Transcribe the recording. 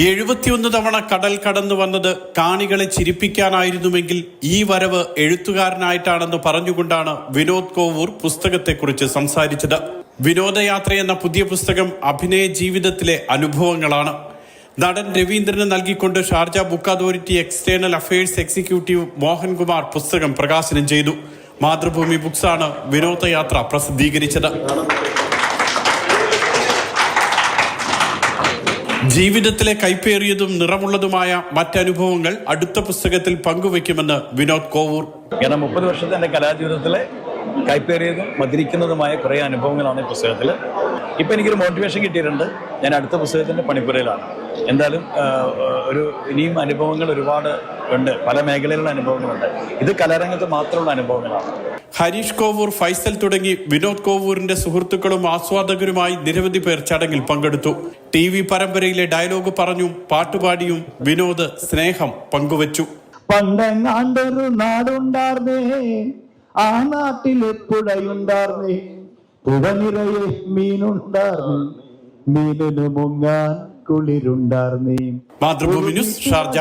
എഴുപത്തിയൊന്ന് തവണ കടൽ കടന്നു വന്നത് കാണികളെ ചിരിപ്പിക്കാനായിരുന്നുവെങ്കിൽ ഈ വരവ് എഴുത്തുകാരനായിട്ടാണെന്ന് പറഞ്ഞുകൊണ്ടാണ് വിനോദ് കോവൂർ പുസ്തകത്തെക്കുറിച്ച് സംസാരിച്ചത്. വിനോദയാത്ര എന്ന പുതിയ പുസ്തകം അഭിനയ ജീവിതത്തിലെ അനുഭവങ്ങളാണ്. നടൻ രവീന്ദ്രന് നൽകിക്കൊണ്ട് Sharjah book authority external affairs executive Mohankumar പുസ്തകം പ്രകാശനം ചെയ്തു. മാതൃഭൂമി ബുക്സാണ് വിനോദയാത്ര പ്രസിദ്ധീകരിച്ചത്. ജീവിതത്തിലെ കൈപ്പേറിയതും നിറമുള്ളതുമായ മറ്റനുഭവങ്ങൾ അടുത്ത പുസ്തകത്തിൽ പങ്കുവയ്ക്കുമെന്ന് വിനോദ് കോവൂർ. കാരണം മുപ്പത് വർഷത്തെ എന്റെ കലാജീവിതത്തിലെ കൈപ്പേറിയതും മധുരിക്കുന്നതുമായ കുറേ അനുഭവങ്ങളാണ് ഈ പുസ്തകത്തിൽ. ഇപ്പം എനിക്കൊരു മോട്ടിവേഷൻ കിട്ടിയിട്ടുണ്ട്. ഞാൻ അടുത്ത പുസ്തകത്തിന്റെ പണിപ്പുരയിലാണ്. എന്തായാലും ഒരു ഇനിയും അനുഭവങ്ങൾ ഒരുപാട് ഉണ്ട്. പല മേഖലയിലുള്ള അനുഭവങ്ങളുണ്ട്. ഇത് കലാരംഗത്ത് മാത്രമുള്ള അനുഭവങ്ങളാണ്. ഹരീഷ് കോവൂർ ഫൈസൽ തുടങ്ങി വിനോദ് കോവൂറിന്റെ സുഹൃത്തുക്കളും ആസ്വാദകരുമായി നിരവധി പേർ ചടങ്ങിൽ പങ്കെടുത്തു. ടി വി പരമ്പരയിലെ ഡയലോഗ് പറഞ്ഞും പാട്ടുപാടിയും വിനോദ് സ്നേഹം പങ്കുവച്ചു. പണ്ടെങ്ങാണ്ടൊരു നാടുണ്ടാർന്നേ ആ നാട്ടിലെ പുഴയുണ്ടാർന്നേ പുഴ നിറയെ മീനുണ്ടാർന്നേ മീനിന് മുങ്ങാൻ കുളിരുണ്ടാർന്നേ. Mathrubhumi news Sharjah.